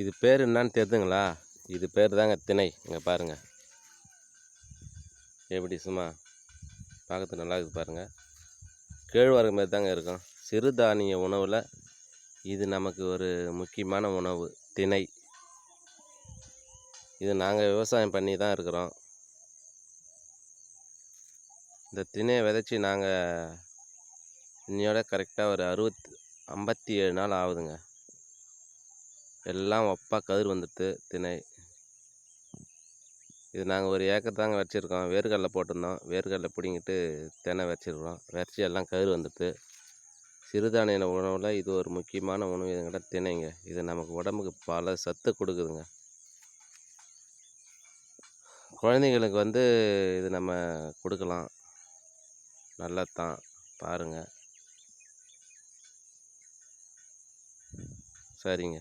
இது பேர் என்னன்னு தெரிதுங்களா? இது பேர் தாங்க திணை. இங்கே பாருங்கள் எப்படி சும்மா பார்க்கறதுக்கு நல்லா இருக்குது பாருங்கள் கேழ்வரகு மாதிரி தாங்க இருக்கும். சிறுதானிய உணவில் இது நமக்கு ஒரு முக்கியமான உணவு திணை. இது நாங்கள் விவசாயம் பண்ணி தான் இருக்கிறோம். இந்த திணையை விதைச்சி நாங்கள் இன்னையோட கரெக்டாக ஒரு அறுபத்தி ஐம்பத்தி ஏழு நாள் ஆகுதுங்க. எல்லாம் ஒப்பா கதிர் வந்துடுது திணை. இது நாங்கள் ஒரு ஏக்கர் தாங்க வச்சுருக்கோம். வேர்க்கடலை போட்டிருந்தோம். வேர்க்கடலை பிடிங்கிட்டு தினை வச்சுருக்கோம் வச்சு எல்லாம் கதிர் வந்துடுது சிறுதானிய உணவில் இது ஒரு முக்கியமான உணவு. இதுங்கிட்ட தினைங்க இது நமக்கு உடம்புக்கு பல சத்து கொடுக்குதுங்க. குழந்தைங்களுக்கு வந்து இது நம்ம கொடுக்கலாம். நல்லது தான் பாருங்கள் சரிங்க.